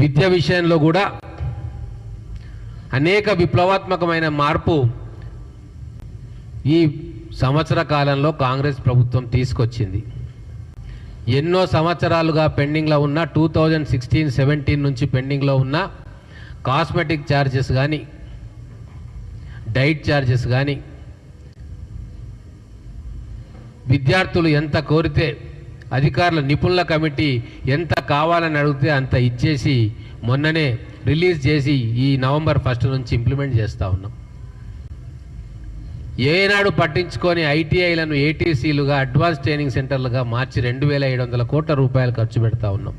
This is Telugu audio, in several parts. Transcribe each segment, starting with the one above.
విద్య విషయంలో కూడా అనేక విప్లవాత్మకమైన మార్పు ఈ సంవత్సర కాలంలో కాంగ్రెస్ ప్రభుత్వం తీసుకొచ్చింది. ఎన్నో సంవత్సరాలుగా పెండింగ్లో ఉన్న టూ థౌజండ్ సిక్స్టీన్ సెవెంటీన్ నుంచి పెండింగ్లో ఉన్న కాస్మెటిక్ ఛార్జెస్ కానీ డైట్ ఛార్జెస్ కానీ విద్యార్థులు ఎంత కోరితే అధికారుల నిపుణుల కమిటీ ఎంత కావాలని అడిగితే అంత ఇచ్చేసి మొన్ననే రిలీజ్ చేసి ఈ నవంబర్ ఫస్ట్ నుంచి ఇంప్లిమెంట్ చేస్తూ ఉన్నాం. ఏనాడు పట్టించుకొని ఐటీఐలను ఏటీసీలుగా అడ్వాన్స్ ట్రైనింగ్ సెంటర్లుగా మార్చి రెండు వేల ఏడు వందల కోట్ల రూపాయలు ఖర్చు పెడతా ఉన్నాం.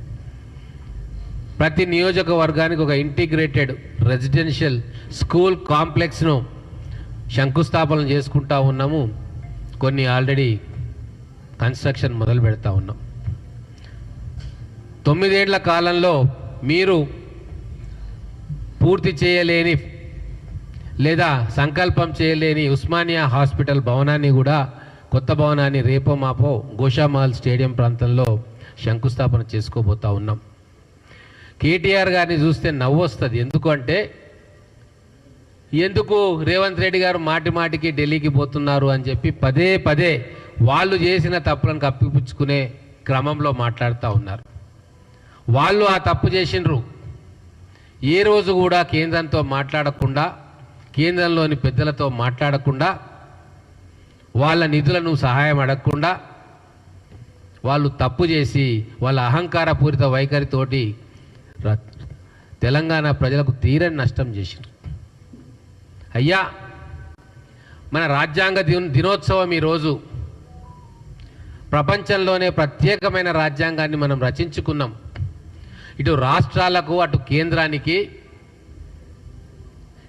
ప్రతి నియోజకవర్గానికి ఒక ఇంటిగ్రేటెడ్ రెసిడెన్షియల్ స్కూల్ కాంప్లెక్స్ను శంకుస్థాపన చేసుకుంటా ఉన్నాము. కొన్ని ఆల్రెడీ కన్స్ట్రక్షన్ మొదలు పెడతా ఉన్నాం. తొమ్మిదేళ్ళ కాలంలో మీరు పూర్తి చేయలేని లేదా సంకల్పం చేయలేని ఉస్మానియా హాస్పిటల్ భవనాన్ని కూడా కొత్త భవనాన్ని రేపో మాపో గోషామాల్ స్టేడియం ప్రాంతంలో శంకుస్థాపన చేసుకోబోతా ఉన్నాం. కేటీఆర్ గారిని చూస్తే నవ్వు వస్తుంది ఎందుకంటే ఎందుకు రేవంత్ రెడ్డి గారు మాటి మాటికి ఢిల్లీకి పోతున్నారు అని చెప్పి పదే పదే వాళ్ళు చేసిన తప్పులను కప్పిపుచ్చుకునే క్రమంలో మాట్లాడుతూ ఉన్నారు. వాళ్ళు ఆ తప్పు చేసిండ్రు. ఏ రోజు కూడా కేంద్రంతో మాట్లాడకుండా కేంద్రంలోని పెద్దలతో మాట్లాడకుండా వాళ్ళ నిధులను సహాయం అడగకుండా వాళ్ళు తప్పు చేసి వాళ్ళ అహంకారపూరిత వైఖరితోటి తెలంగాణ ప్రజలకు తీరని నష్టం చేసిండ్రు. అయ్యా మన రాజ్యాంగ దినోత్సవం ఈరోజు ప్రపంచంలోనే ప్రత్యేకమైన రాజ్యాంగాన్ని మనం రచించుకున్నాం. ఇటు రాష్ట్రాలకు అటు కేంద్రానికి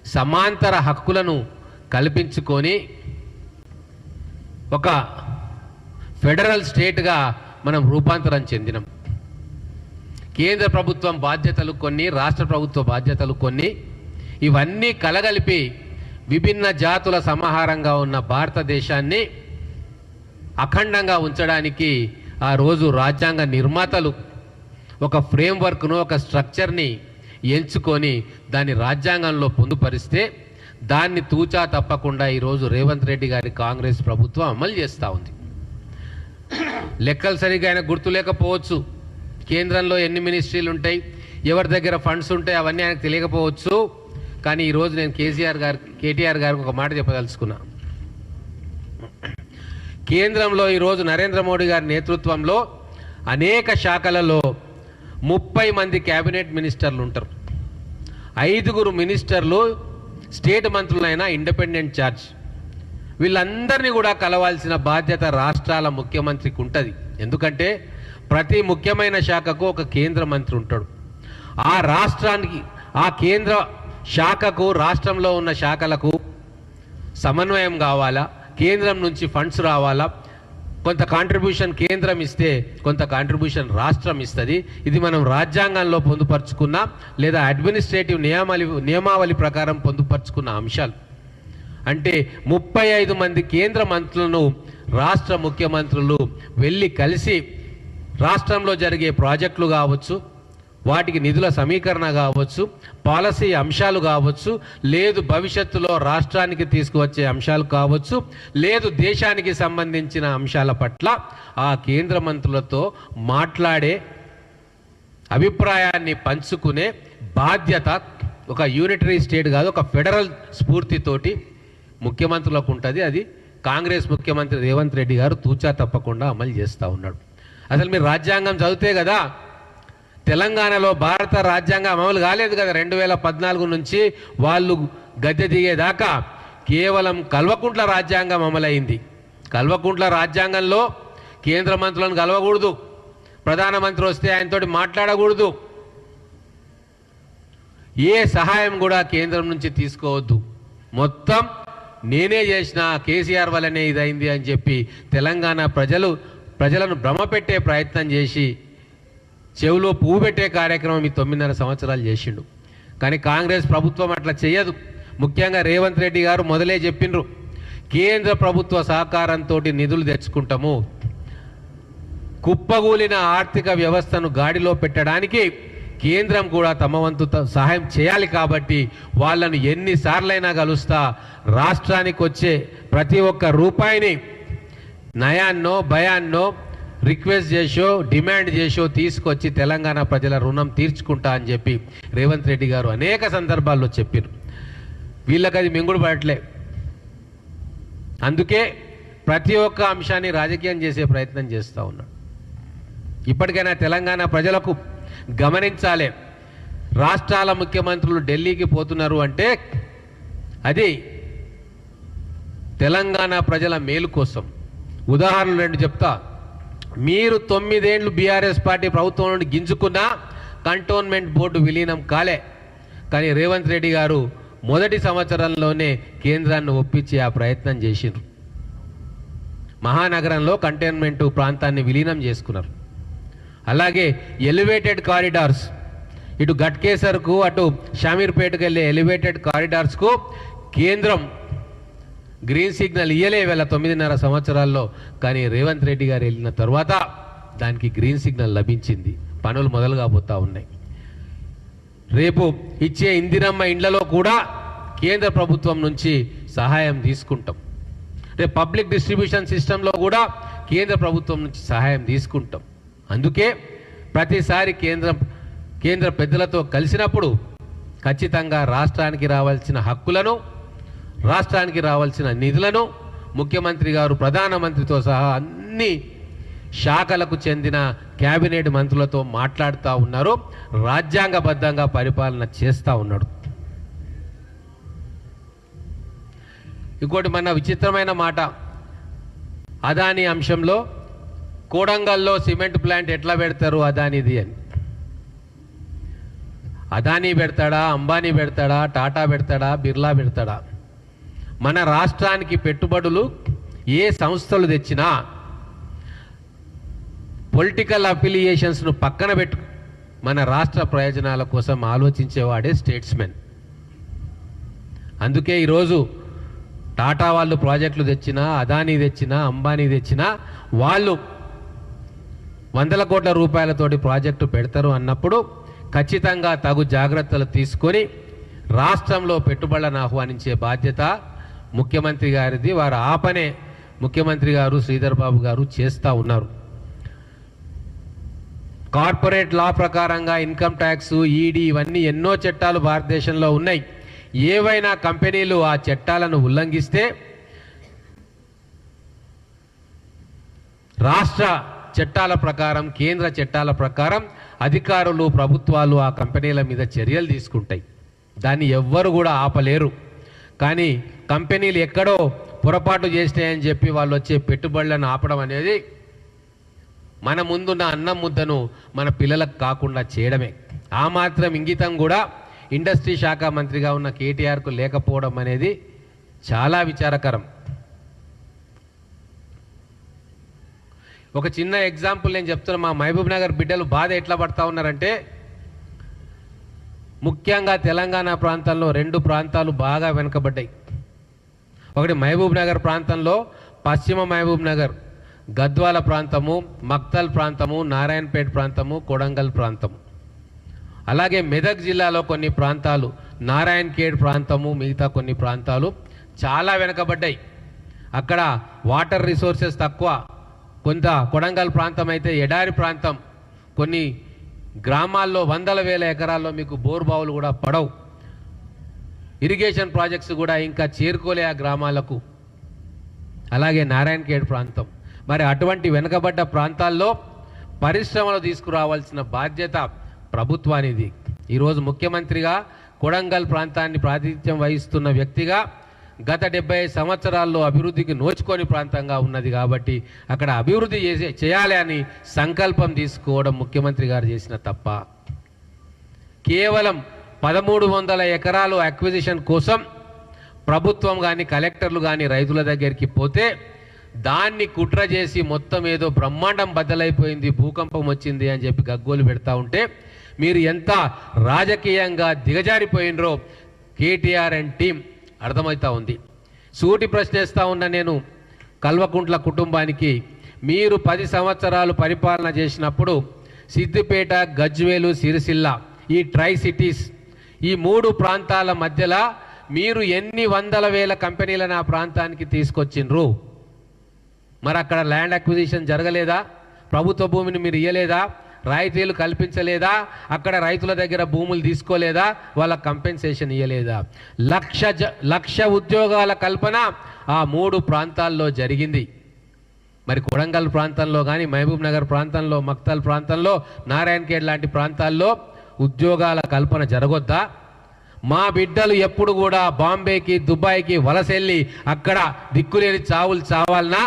సమాంతర హక్కులను కల్పించుకొని ఒక ఫెడరల్ స్టేట్గా మనం రూపాంతరం చెందినాం. కేంద్ర ప్రభుత్వం బాధ్యతలు కొన్ని రాష్ట్ర ప్రభుత్వ బాధ్యతలు కొన్ని. ఇవన్నీ కలగలిపి విభిన్న జాతుల సమాహారంగా ఉన్న భారతదేశాన్ని అఖండంగా ఉంచడానికి ఆ రోజు రాజ్యాంగ నిర్మాతలు ఒక ఫ్రేమ్వర్క్ను ఒక స్ట్రక్చర్ని ఎంచుకొని దాన్ని రాజ్యాంగంలో పొందుపరిస్తే దాన్ని తూచా తప్పకుండా ఈరోజు రేవంత్ రెడ్డి గారి కాంగ్రెస్ ప్రభుత్వం అమలు చేస్తూ ఉంది. లెక్కలు సరిగా ఆయన గుర్తు లేకపోవచ్చు. కేంద్రంలో ఎన్ని మినిస్ట్రీలు ఉంటాయి ఎవరి దగ్గర ఫండ్స్ ఉంటాయి అవన్నీ ఆయనకు తెలియకపోవచ్చు. కానీ ఈరోజు నేను కేసీఆర్ గారు కేటీఆర్ గారికి ఒక మాట చెప్పదలుచుకున్నా. కేంద్రంలో ఈరోజు నరేంద్ర మోడీ గారి నేతృత్వంలో అనేక శాఖలలో ముప్పై మంది క్యాబినెట్ మినిస్టర్లు ఉంటారు. ఐదుగురు మినిస్టర్లు స్టేట్ మంత్రులైన ఇండిపెండెంట్ ఛార్జ్ వీళ్ళందరినీ కూడా కలవాల్సిన బాధ్యత రాష్ట్రాల ముఖ్యమంత్రికి ఉంటుంది. ఎందుకంటే ప్రతి ముఖ్యమైన శాఖకు ఒక కేంద్ర మంత్రి ఉంటాడు. ఆ రాష్ట్రానికి ఆ కేంద్ర శాఖకు రాష్ట్రంలో ఉన్న శాఖలకు సమన్వయం కావాలా? కేంద్రం నుంచి ఫండ్స్ రావాలా? కొంత కాంట్రిబ్యూషన్ కేంద్రం ఇస్తే కొంత కాంట్రిబ్యూషన్ రాష్ట్రం ఇస్తుంది. ఇది మనం రాజ్యాంగంలో పొందుపరుచుకున్న లేదా అడ్మినిస్ట్రేటివ్ నియమావళి నియమావళి ప్రకారం పొందుపరుచుకున్న అంశాలు. అంటే ముప్పై ఐదు మంది కేంద్ర మంత్రులను రాష్ట్ర ముఖ్యమంత్రులు వెళ్ళి కలిసి రాష్ట్రంలో జరిగే ప్రాజెక్టులు కావచ్చు వాటికి నిధుల సమీకరణ కావచ్చు పాలసీ అంశాలు కావచ్చు లేదు భవిష్యత్తులో రాష్ట్రానికి తీసుకువచ్చే అంశాలు కావచ్చు లేదు దేశానికి సంబంధించిన అంశాల పట్ల ఆ కేంద్ర మంత్రులతో మాట్లాడే అభిప్రాయాన్ని పంచుకునే బాధ్యత ఒక యూనిటరీ స్టేట్ కాదు ఒక ఫెడరల్ స్ఫూర్తితోటి ముఖ్యమంత్రులకు ఉంటుంది. అది కాంగ్రెస్ ముఖ్యమంత్రి రేవంత్ రెడ్డి గారు తూచా తప్పకుండా అమలు చేస్తూ ఉన్నాడు. అసలు మీరు రాజ్యాంగం చదివితే కదా తెలంగాణలో భారత రాజ్యాంగం అమలు కాలేదు కదా. రెండు వేల పద్నాలుగు నుంచి వాళ్ళు గద్దె దిగేదాకా కేవలం కల్వకుంట్ల రాజ్యాంగం అమలైంది. కల్వకుంట్ల రాజ్యాంగంలో కేంద్ర మంత్రులను కలవకూడదు. ప్రధానమంత్రి వస్తే ఆయనతోటి మాట్లాడకూడదు. ఏ సహాయం కూడా కేంద్రం నుంచి తీసుకోవద్దు. మొత్తం నేనే చేసిన కేసీఆర్ వల్లనే ఇదైంది అని చెప్పి తెలంగాణ ప్రజలు ప్రజలను భ్రమపెట్టే ప్రయత్నం చేసి చెవిలో పువ్వు పెట్టే కార్యక్రమం ఈ తొమ్మిదిన్నర సంవత్సరాలు చేసిండు. కానీ కాంగ్రెస్ ప్రభుత్వం అట్లా చేయదు ముఖ్యంగా రేవంత్ రెడ్డి గారు మొదలే చెప్పిండ్రు కేంద్ర ప్రభుత్వ సహకారంతో నిధులు తెచ్చుకుంటాము. కుప్పగూలిన ఆర్థిక వ్యవస్థను గాడిలో పెట్టడానికి కేంద్రం కూడా తమ వంతు సహాయం చేయాలి కాబట్టి వాళ్ళను ఎన్నిసార్లైనా కలుస్తా రాష్ట్రానికి వచ్చే ప్రతి ఒక్క రూపాయిని నయాన్నో భయాన్నో రిక్వెస్ట్ చేసో డిమాండ్ చేసో తీసుకొచ్చి తెలంగాణ ప్రజల రుణం తీర్చుకుంటా అని చెప్పి రేవంత్ రెడ్డి గారు అనేక సందర్భాల్లో చెప్పారు వీళ్ళకి అది మింగుడు పడట్లే. అందుకే ప్రతి ఒక్క అంశాన్ని రాజకీయం చేసే ప్రయత్నం చేస్తూ ఉన్నాడు. ఇప్పటికైనా తెలంగాణ ప్రజలకు గమనించాలి. రాష్ట్రాల ముఖ్యమంత్రులు ఢిల్లీకి పోతున్నారు అంటే అది తెలంగాణ ప్రజల మేలు కోసం. ఉదాహరణలు రెండు చెప్తా. మీరు తొమ్మిదేండ్లు బీఆర్ఎస్ పార్టీ ప్రభుత్వం నుండి గింజుకున్నా కంటోన్మెంట్ బోర్డు విలీనం కాలే. కానీ రేవంత్ రెడ్డి గారు మొదటి సంవత్సరంలోనే కేంద్రాన్ని ఒప్పించి ఆ ప్రయత్నం చేసిండ్రు. మహానగరంలో కంటైన్మెంట్ ప్రాంతాన్ని విలీనం చేసుకున్నారు. అలాగే ఎలివేటెడ్ కారిడార్స్. ఇటు గట్కేసర్కు అటు షామీర్పేటకు వెళ్ళే ఎలివేటెడ్ కారిడార్స్కు కేంద్రం గ్రీన్ సిగ్నల్ ఇయ్యలే వేళ తొమ్మిదిన్నర సంవత్సరాల్లో. కానీ రేవంత్ రెడ్డి గారు వెళ్ళిన తర్వాత దానికి గ్రీన్ సిగ్నల్ లభించింది. పనులు మొదలు కాబోతా ఉన్నాయి. రేపు ఇచ్చే ఇందిరమ్మ ఇండ్లలో కూడా కేంద్ర ప్రభుత్వం నుంచి సహాయం తీసుకుంటాం. రేపు పబ్లిక్ డిస్ట్రిబ్యూషన్ సిస్టంలో కూడా కేంద్ర ప్రభుత్వం నుంచి సహాయం తీసుకుంటాం. అందుకే ప్రతిసారి కేంద్రం కేంద్ర పెద్దలతో కలిసినప్పుడు ఖచ్చితంగా రాష్ట్రానికి రావాల్సిన హక్కులను రాష్ట్రానికి రావాల్సిన నిధులను ముఖ్యమంత్రి గారు ప్రధానమంత్రితో సహా అన్ని శాఖలకు చెందిన కేబినెట్ మంత్రులతో మాట్లాడుతూ ఉన్నారు. రాజ్యాంగబద్ధంగా పరిపాలన చేస్తూ ఉన్నాడు. ఇంకోటి మన విచిత్రమైన మాట. అదాని అంశంలో కోడంగల్లో సిమెంట్ ప్లాంట్ ఎట్లా పెడతారు అదానిది అని. అదానీ పెడతాడా అంబానీ పెడతాడా టాటా పెడతాడా బిర్లా పెడతాడా? మన రాష్ట్రానికి పెట్టుబడులు ఏ సంస్థలు తెచ్చినా పొలిటికల్ అఫిలియేషన్స్ను పక్కన పెట్టు. మన రాష్ట్ర ప్రయోజనాల కోసం ఆలోచించేవాడే స్టేట్స్మెన్. అందుకే ఈరోజు టాటా వాళ్ళు ప్రాజెక్టులు తెచ్చినా అదానీ తెచ్చినా అంబానీ తెచ్చినా వాళ్ళు వందల కోట్ల రూపాయలతోటి ప్రాజెక్టు పెడతారు అన్నప్పుడు ఖచ్చితంగా తగు జాగ్రత్తలు తీసుకొని రాష్ట్రంలో పెట్టుబడులను ఆహ్వానించే బాధ్యత ముఖ్యమంత్రి గారిది వారు ఆ పనే ముఖ్యమంత్రి గారు శ్రీధర్ బాబు గారు చేస్తూ ఉన్నారు. కార్పొరేట్ లా ప్రకారంగా ఇన్కమ్ ట్యాక్స్ ఈడీ ఇవన్నీ ఎన్నో చట్టాలు భారతదేశంలో ఉన్నాయి. ఏవైనా కంపెనీలు ఆ చట్టాలను ఉల్లంఘిస్తే రాష్ట్ర చట్టాల ప్రకారం కేంద్ర చట్టాల ప్రకారం అధికారులు ప్రభుత్వాలు ఆ కంపెనీల మీద చర్యలు తీసుకుంటాయి. దాన్ని ఎవ్వరు కూడా ఆపలేరు. కానీ కంపెనీలు ఎక్కడో పొరపాటు చేసినాయని చెప్పి వాళ్ళు వచ్చే పెట్టుబడులను ఆపడం అనేది మన ముందున్న అన్నం ముద్దను మన పిల్లలకు కాకుండా చేయడమే. ఆ మాత్రం ఇంగితం కూడా ఇండస్ట్రీ శాఖ మంత్రిగా ఉన్న కేటీఆర్కు లేకపోవడం అనేది చాలా విచారకరం. ఒక చిన్న ఎగ్జాంపుల్ నేను చెప్తున్నా మా మహబూబ్ నగర్ బిడ్డలు బాధ ఎట్లా పడతా ఉన్నారంటే ముఖ్యంగా తెలంగాణ ప్రాంతంలో రెండు ప్రాంతాలు బాగా వెనుకబడ్డాయి. ఒకటి మహబూబ్ నగర్ ప్రాంతంలో పశ్చిమ మహబూబ్ నగర్ గద్వాల ప్రాంతము మక్తల్ ప్రాంతము నారాయణపేట ప్రాంతము కొడంగల్ ప్రాంతము. అలాగే మెదక్ జిల్లాలో కొన్ని ప్రాంతాలు నారాయణఖేడ్ ప్రాంతము మిగతా కొన్ని ప్రాంతాలు చాలా వెనుకబడ్డాయి. అక్కడ వాటర్ రిసోర్సెస్ తక్కువ. కొంత కొడంగల్ ప్రాంతం అయితే ఎడారి ప్రాంతం. కొన్ని గ్రామాల్లో వందల వేల ఎకరాల్లో మీకు బోర్ బావులు కూడా పడవు. ఇరిగేషన్ ప్రాజెక్ట్స్ కూడా ఇంకా చేరుకోలే ఆ గ్రామాలకు. అలాగే నారాయణఖేడ్ ప్రాంతం. మరి అటువంటి వెనుకబడ్డ ప్రాంతాల్లో పరిశ్రమలు తీసుకురావాల్సిన బాధ్యత ప్రభుత్వానిది. ఈరోజు ముఖ్యమంత్రిగా కొడంగల్ ప్రాంతాన్ని ప్రాతినిధ్యం వహిస్తున్న వ్యక్తిగా గత డెబ్బై సంవత్సరాల్లో అభివృద్ధికి నోచుకొని ప్రాంతంగా ఉన్నది కాబట్టి అక్కడ అభివృద్ధి చేసే చేయాలి అని సంకల్పం తీసుకోవడం ముఖ్యమంత్రి గారు చేసిన తప్ప. కేవలం పదమూడు వందల ఎకరాలు అక్విజిషన్ కోసం ప్రభుత్వం కానీ కలెక్టర్లు కానీ రైతుల దగ్గరికి పోతే దాన్ని కుట్ర చేసి మొత్తం ఏదో బ్రహ్మాండం బద్దలైపోయింది భూకంపం వచ్చింది అని చెప్పి గగ్గోలు పెడతా ఉంటే మీరు ఎంత రాజకీయంగా దిగజారిపోయినరో కేటీఆర్ అండ్ టీం అర్థమవుతా ఉంది. సూటి ప్రశ్నిస్తా ఉన్న నేను. కల్వకుంట్ల కుటుంబానికి మీరు పది సంవత్సరాలు పరిపాలన చేసినప్పుడు సిద్దిపేట గజ్వేలు సిరిసిల్ల ఈ ట్రై సిటీస్ ఈ మూడు ప్రాంతాల మధ్యలో మీరు ఎన్ని వందల వేల కంపెనీలను ఆ ప్రాంతానికి తీసుకొచ్చిండ్రు? మరి అక్కడ ల్యాండ్ అక్విజిషన్ జరగలేదా? ప్రభుత్వ భూమిని మీరు ఇయ్యలేదా? రాయితీలు కల్పించలేదా? అక్కడ రైతుల దగ్గర భూములు తీసుకోలేదా? వాళ్ళ కంపెన్సేషన్ ఇవ్వలేదా లక్ష జ లక్ష ఉద్యోగాల కల్పన ఆ మూడు ప్రాంతాల్లో జరిగింది. మరి కొడంగల్ ప్రాంతంలో కానీ మహబూబ్ నగర్ ప్రాంతంలో మక్తల్ ప్రాంతంలో నారాయణఖేడ్ లాంటి ప్రాంతాల్లో ఉద్యోగాల కల్పన జరగొద్దా? మా బిడ్డలు ఎప్పుడు కూడా బాంబేకి దుబాయ్కి వలసెళ్ళి అక్కడ దిక్కులేని చావులు చావాలనా?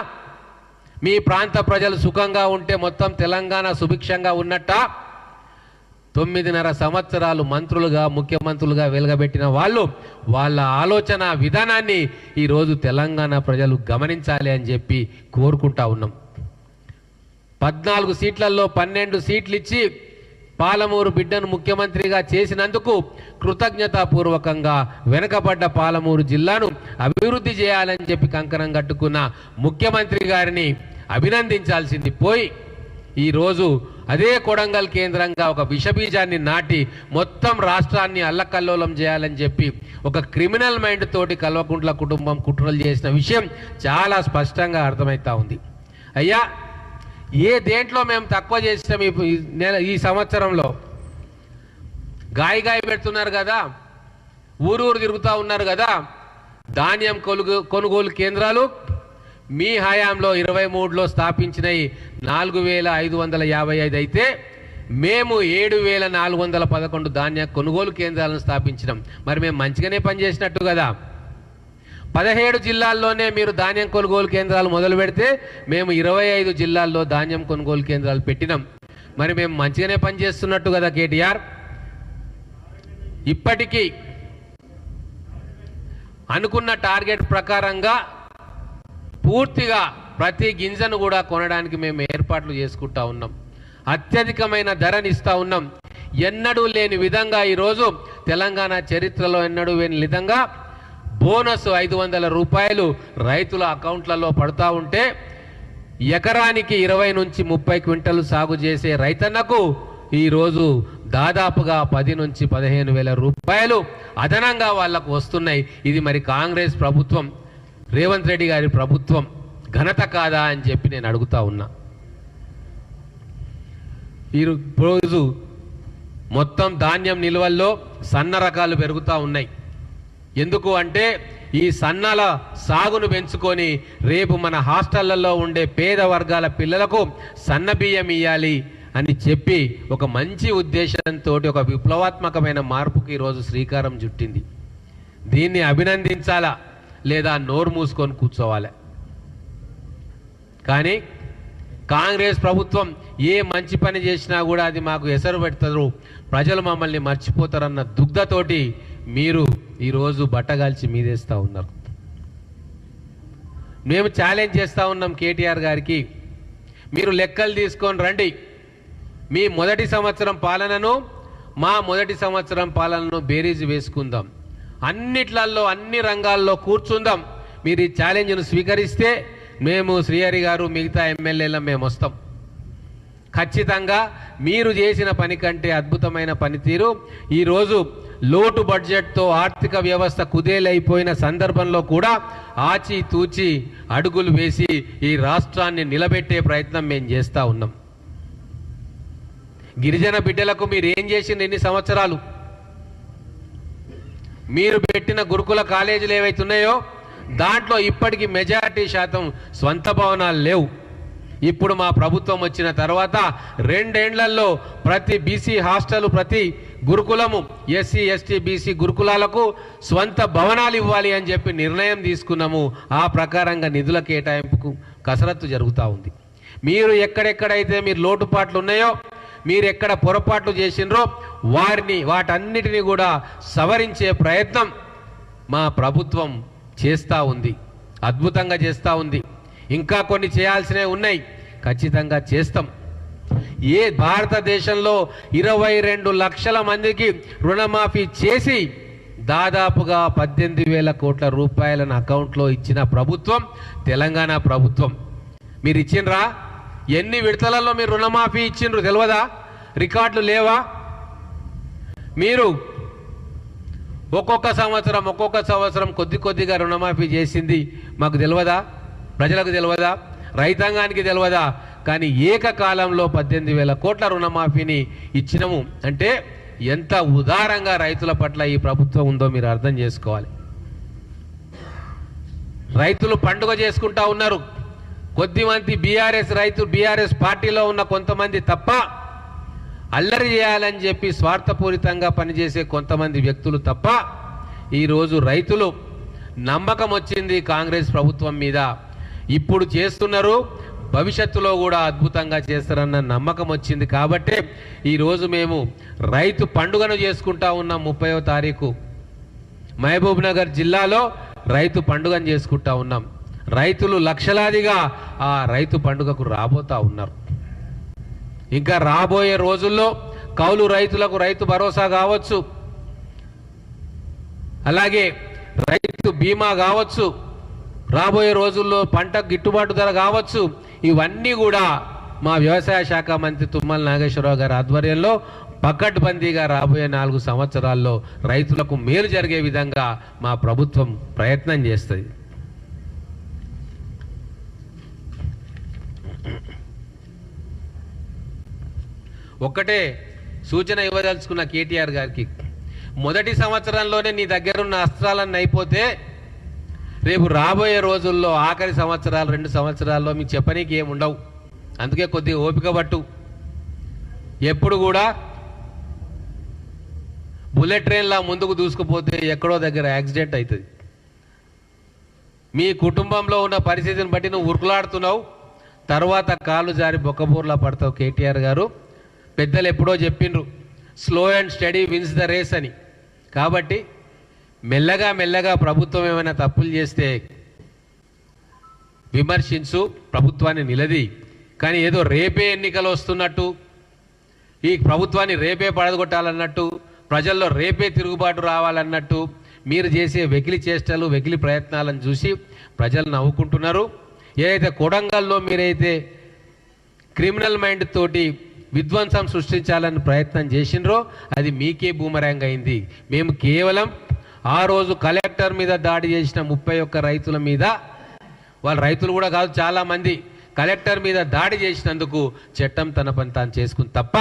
మీ ప్రాంత ప్రజలు సుఖంగా ఉంటే మొత్తం తెలంగాణ సుభిక్షంగా ఉన్నట్ట? తొమ్మిదిన్నర సంవత్సరాలు మంత్రులుగా ముఖ్యమంత్రులుగా వెలగబెట్టిన వాళ్ళు వాళ్ళ ఆలోచన విధానాన్ని ఈరోజు తెలంగాణ ప్రజలు గమనించాలి అని చెప్పి కోరుకుంటా ఉన్నాం. పద్నాలుగు సీట్లలో పన్నెండు సీట్లు ఇచ్చి పాలమూరు బిడ్డను ముఖ్యమంత్రిగా చేసినందుకు కృతజ్ఞతాపూర్వకంగా వెనకబడ్డ పాలమూరు జిల్లాను అభివృద్ధి చేయాలని చెప్పి కంకణం కట్టుకున్న ముఖ్యమంత్రి గారిని అభినందించాల్సింది పోయి ఈరోజు అదే కొడంగల్ కేంద్రంగా ఒక విషబీజాన్ని నాటి మొత్తం రాష్ట్రాన్ని అల్లకల్లోలం చేయాలని చెప్పి ఒక క్రిమినల్ మైండ్ తోటి కల్వకుంట్ల కుటుంబం కుట్రలు చేసిన విషయం చాలా స్పష్టంగా అర్థమవుతా ఉంది. అయ్యా ఏ దేంట్లో మేము తక్కువ చేసినాం ఈ నెల ఈ సంవత్సరంలో? గాయ గాయ పెడుతున్నారు కదా. ఊరూరు తిరుగుతూ ఉన్నారు కదా. ధాన్యం కొలుగు కొనుగోలు కేంద్రాలు. మీ హయాంలో ఇరవై మూడులో స్థాపించినవి నాలుగు వేల ఐదు వందల యాభై ఐదు అయితే మేము ఏడు వేల నాలుగు వందల పదకొండు ధాన్య కొనుగోలు కేంద్రాలను స్థాపించినాం. మరి మేము మంచిగానే పనిచేసినట్టు కదా. పదిహేడు జిల్లాల్లోనే మీరు ధాన్యం కొనుగోలు కేంద్రాలు మొదలు పెడితే మేము ఇరవై ఐదు జిల్లాల్లో ధాన్యం కొనుగోలు కేంద్రాలు పెట్టినాం. మరి మేము మంచిగానే పనిచేస్తున్నట్టు కదా కేటీఆర్? ఇప్పటికీ అనుకున్న టార్గెట్ ప్రకారంగా పూర్తిగా ప్రతి గింజను కూడా కొనడానికి మేము ఏర్పాట్లు చేసుకుంటా ఉన్నాం. అత్యధికమైన ధరని ఇస్తా ఉన్నాం. ఎన్నడూ లేని విధంగా ఈరోజు తెలంగాణ చరిత్రలో ఎన్నడూ లేని విధంగా బోనస్ ఐదు వందల రూపాయలు రైతుల అకౌంట్లలో పడుతూ ఉంటే ఎకరానికి ఇరవై నుంచి ముప్పై క్వింటలు సాగు చేసే రైతన్నకు ఈరోజు దాదాపుగా పది నుంచి పదిహేను వేల రూపాయలు అదనంగా వాళ్ళకు వస్తున్నాయి. ఇది మరి కాంగ్రెస్ ప్రభుత్వం రేవంత్ రెడ్డి గారి ప్రభుత్వం ఘనత కాదా అని చెప్పి నేను అడుగుతా ఉన్నా. ఈ రోజు మొత్తం ధాన్యం నిల్వల్లో సన్న రకాలు పెరుగుతూ ఉన్నాయి. ఎందుకు అంటే ఈ సన్నల సాగును పెంచుకొని రేపు మన హాస్టళ్ళలో ఉండే పేద వర్గాల పిల్లలకు సన్న బియ్యం ఇయ్యాలి అని చెప్పి ఒక మంచి ఉద్దేశంతో ఒక విప్లవాత్మకమైన మార్పుకి ఈరోజు శ్రీకారం చుట్టింది. దీన్ని అభినందించాలా లేదా నోరు మూసుకొని కూర్చోవాలి? కానీ కాంగ్రెస్ ప్రభుత్వం ఏ మంచి పని చేసినా కూడా అది మాకు ఎసరు పెడతారు ప్రజలు మమ్మల్ని మర్చిపోతారన్న దుగ్ధతోటి మీరు ఈరోజు బట్టగాల్చి మీదేస్తూ ఉన్నారు. మేము ఛాలెంజ్ చేస్తూ ఉన్నాం కేటీఆర్ గారికి మీరు లెక్కలు తీసుకొని రండి. మీ మొదటి సంవత్సరం పాలనను మా మొదటి సంవత్సరం పాలనను బేరీజు వేసుకుందాం. అన్నిట్లల్లో అన్ని రంగాల్లో కూర్చుందాం. మీరు ఈ ఛాలెంజ్ను స్వీకరిస్తే మేము శ్రీహరి గారు మిగతా ఎమ్మెల్యేల మేము వస్తాం. ఖచ్చితంగా మీరు చేసిన పని కంటే అద్భుతమైన పనితీరు. ఈరోజు లోటు బడ్జెట్తో ఆర్థిక వ్యవస్థ కుదేలైపోయిన సందర్భంలో కూడా ఆచితూచి అడుగులు వేసి ఈ రాష్ట్రాన్ని నిలబెట్టే ప్రయత్నం మేము చేస్తూ ఉన్నాం. గిరిజన బిడ్డలకు మీరు ఏం చేసింది ఎన్ని సంవత్సరాలు? మీరు పెట్టిన గురుకుల కాలేజీలు ఏవైతున్నాయో దాంట్లో ఇప్పటికీ మెజారిటీ శాతం స్వంత భవనాలు లేవు. ఇప్పుడు మా ప్రభుత్వం వచ్చిన తర్వాత రెండేండ్లలో ప్రతి బీసీ హాస్టల్ ప్రతి గురుకులము ఎస్సీ ఎస్టీ బీసీ గురుకులాలకు స్వంత భవనాలు ఇవ్వాలి అని చెప్పి నిర్ణయం తీసుకున్నాము. ఆ ప్రకారంగా నిధుల కేటాయింపుకు కసరత్తు జరుగుతూ ఉంది. మీరు ఎక్కడెక్కడైతే మీరు లోటుపాట్లు ఉన్నాయో మీరు ఎక్కడ పొరపాట్లు చేసినరో వారిని వాటన్నిటిని కూడా సవరించే ప్రయత్నం మా ప్రభుత్వం చేస్తూ ఉంది. అద్భుతంగా చేస్తూ ఉంది. ఇంకా కొన్ని చేయాల్సినవి ఉన్నాయి. ఖచ్చితంగా చేస్తాం. ఏ భారతదేశంలో ఇరవై రెండు లక్షల మందికి రుణమాఫీ చేసి దాదాపుగా పద్దెనిమిది వేల కోట్ల రూపాయలను అకౌంట్లో ఇచ్చిన ప్రభుత్వం తెలంగాణ ప్రభుత్వం. మీరు ఇచ్చిండ్రా? ఎన్ని విడతలలో మీరు రుణమాఫీ ఇచ్చిండ్రు తెలియదా రికార్డులు లేవా? మీరు ఒక్కొక్క సంవత్సరం ఒక్కొక్క సంవత్సరం కొద్ది కొద్దిగా రుణమాఫీ చేసింది మాకు తెలియదా ప్రజలకు తెలియదా రైతాంగానికి తెలియదా కానీ ఏకకాలంలో పద్దెనిమిది వేల కోట్ల రుణమాఫీని ఇచ్చినము. అంటే ఎంత ఉదారంగా రైతుల పట్ల ఈ ప్రభుత్వం ఉందో మీరు అర్థం చేసుకోవాలి. రైతులు పండుగ చేసుకుంటా ఉన్నారు. కొద్దిమంది బీఆర్ఎస్ రైతు బీఆర్ఎస్ పార్టీలో ఉన్న కొంతమంది తప్ప అల్లరి చేయాలని చెప్పి స్వార్థపూరితంగా పనిచేసే కొంతమంది వ్యక్తులు తప్ప ఈరోజు రైతులు నమ్మకం వచ్చింది కాంగ్రెస్ ప్రభుత్వం మీద. ఇప్పుడు చేస్తున్నారు. భవిష్యత్తులో కూడా అద్భుతంగా చేస్తారన్న నమ్మకం వచ్చింది కాబట్టే ఈరోజు మేము రైతు పండుగను చేసుకుంటా ఉన్నాం ముప్పయో తారీఖు. మహబూబ్ నగర్ జిల్లాలో రైతు పండుగను చేసుకుంటా ఉన్నాం. రైతులు లక్షలాదిగా ఆ రైతు పండుగకు రాబోతా ఉన్నారు. ఇంకా రాబోయే రోజుల్లో కౌలు రైతులకు రైతు భరోసా కావచ్చు. అలాగే రైతు బీమా కావచ్చు. రాబోయే రోజుల్లో పంట గిట్టుబాటు ధర కావచ్చు. ఇవన్నీ కూడా మా వ్యవసాయ శాఖ మంత్రి తుమ్మల నాగేశ్వరరావు గారి ఆధ్వర్యంలో పకడ్బందీగా రాబోయే నాలుగు సంవత్సరాల్లో రైతులకు మేలు జరిగే విధంగా మా ప్రభుత్వం ప్రయత్నం చేస్తుంది. ఒక్కటే సూచన ఇవ్వదలుచుకున్న కేటీఆర్ గారికి. మొదటి సంవత్సరంలోనే నీ దగ్గరున్న అస్త్రాలన్నీ అయిపోతే రేపు రాబోయే రోజుల్లో ఆఖరి సంవత్సరాలు రెండు సంవత్సరాల్లో మీకు చెప్పనీకి ఏమి ఉండవు. అందుకే కొద్దిగా ఓపిక పట్టు. ఎప్పుడు కూడా బుల్లెట్ ట్రైన్లా ముందుకు దూసుకుపోతే ఎక్కడో దగ్గర యాక్సిడెంట్ అవుతుంది. మీ కుటుంబంలో ఉన్న పరిస్థితిని బట్టి నువ్వు ఉరుకులాడుతున్నావు. తర్వాత కాళ్ళు జారి బొక్కబూర్లా పడతావు కేటీఆర్ గారు. పెద్దలు ఎప్పుడో చెప్పిండ్రు slow and steady wins the race అని. కాబట్టి మెల్లగా మెల్లగా ప్రభుత్వం ఏమైనా తప్పులు చేస్తే విమర్శించు ప్రభుత్వాన్ని నిలది. కానీ ఏదో రేపే ఎన్నికలు వస్తున్నట్టు ఈ ప్రభుత్వాన్ని రేపే పడగొట్టాలన్నట్టు ప్రజల్లో రేపే తిరుగుబాటు రావాలన్నట్టు మీరు చేసే వెకిలి చేష్టలు వెకిలి ప్రయత్నాలను చూసి ప్రజలు నవ్వుకుంటున్నారు. ఏదైతే కొడంగల్లో మీరైతే క్రిమినల్ మైండ్ తోటి విధ్వంసం సృష్టించాలని ప్రయత్నం చేసినరో అది మీకే బూమరాంగ్ అయింది. మేము కేవలం ఆ రోజు కలెక్టర్ మీద దాడి చేసిన ముప్పై ఒక్క రైతుల మీద వాళ్ళ రైతులు కూడా కాదు చాలామంది కలెక్టర్ మీద దాడి చేసినందుకు చట్టం తన పని తాను చేసుకుంది. తప్ప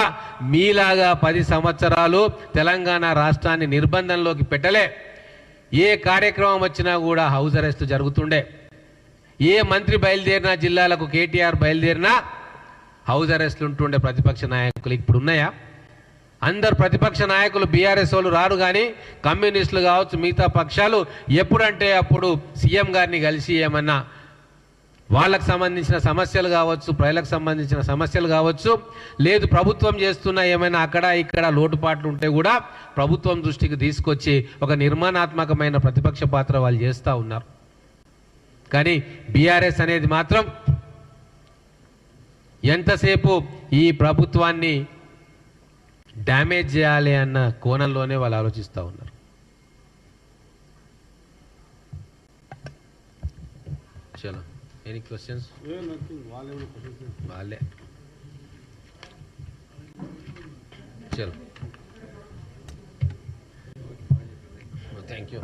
మీలాగా పది సంవత్సరాలు తెలంగాణ రాష్ట్రాన్ని నిర్బంధంలోకి పెట్టలే. ఏ కార్యక్రమం వచ్చినా కూడా హౌస్ అరెస్ట్ జరుగుతుండే. ఏ మంత్రి బయలుదేరినా జిల్లాలకు కేటీఆర్ బయలుదేరినా హౌస్ అరెస్ట్లు ఉంటుండే. ప్రతిపక్ష నాయకులు ఇప్పుడు ఉన్నాయా అందరు ప్రతిపక్ష నాయకులు బీఆర్ఎస్ వాళ్ళు రారు కానీ కమ్యూనిస్టులు కావచ్చు మిగతా పక్షాలు ఎప్పుడంటే అప్పుడు సీఎం గారిని కలిసి ఏమన్నా వాళ్ళకు సంబంధించిన సమస్యలు కావచ్చు ప్రజలకు సంబంధించిన సమస్యలు కావచ్చు లేదు ప్రభుత్వం చేస్తున్న ఏమైనా అక్కడ ఇక్కడ లోటుపాట్లు ఉంటే కూడా ప్రభుత్వం దృష్టికి తీసుకొచ్చి ఒక నిర్మాణాత్మకమైన ప్రతిపక్ష పాత్ర వాళ్ళు చేస్తూ ఉన్నారు. కానీ బీఆర్ఎస్ అనేది మాత్రం ఎంతసేపు ఈ ప్రభుత్వాన్ని డ్యామేజ్ చేయాలి అన్న కోణంలోనే వాళ్ళు ఆలోచిస్తూ ఉన్నారు. చలో ఎనీ క్వశ్చన్స్ వాళ్ళే చలో. Thank you